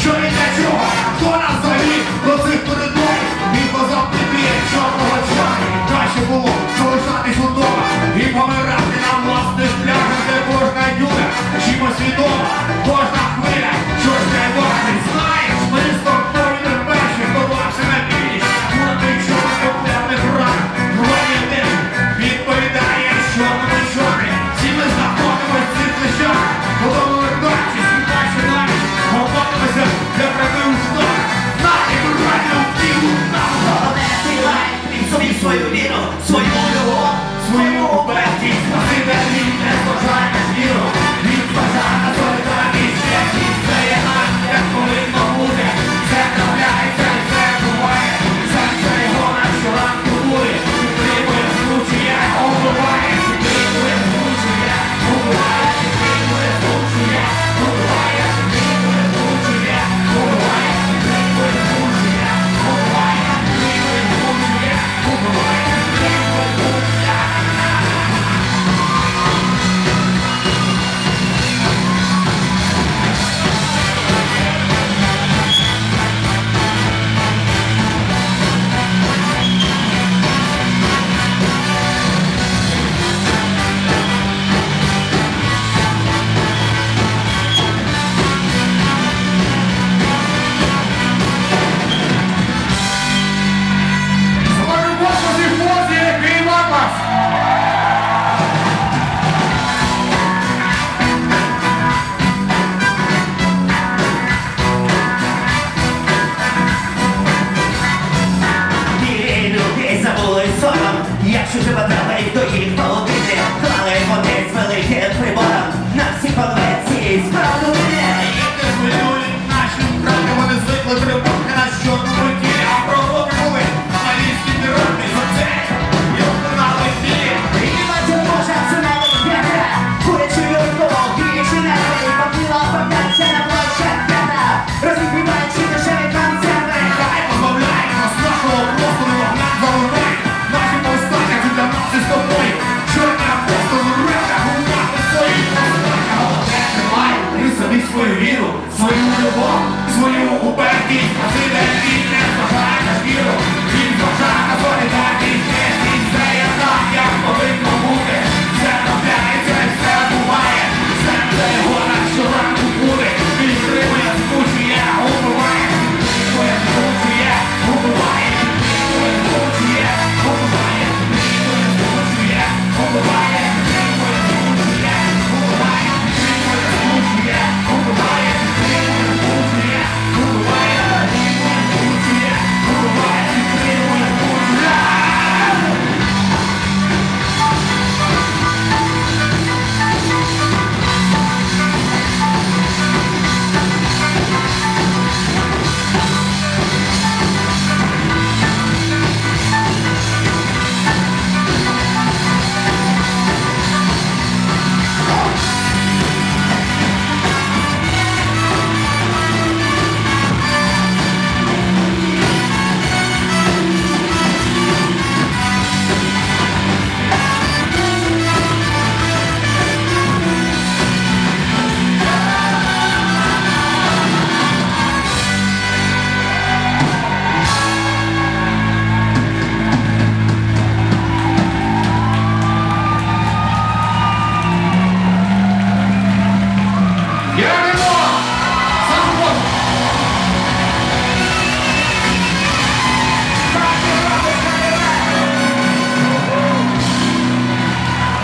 що і для цього, хто нас взагалі до цих коридорів, він позов тобі, чорного чвані. Краще було, залишатись удома і помирати на власних пляжах, де кожна юля чимось свідома, кожна. aquí, así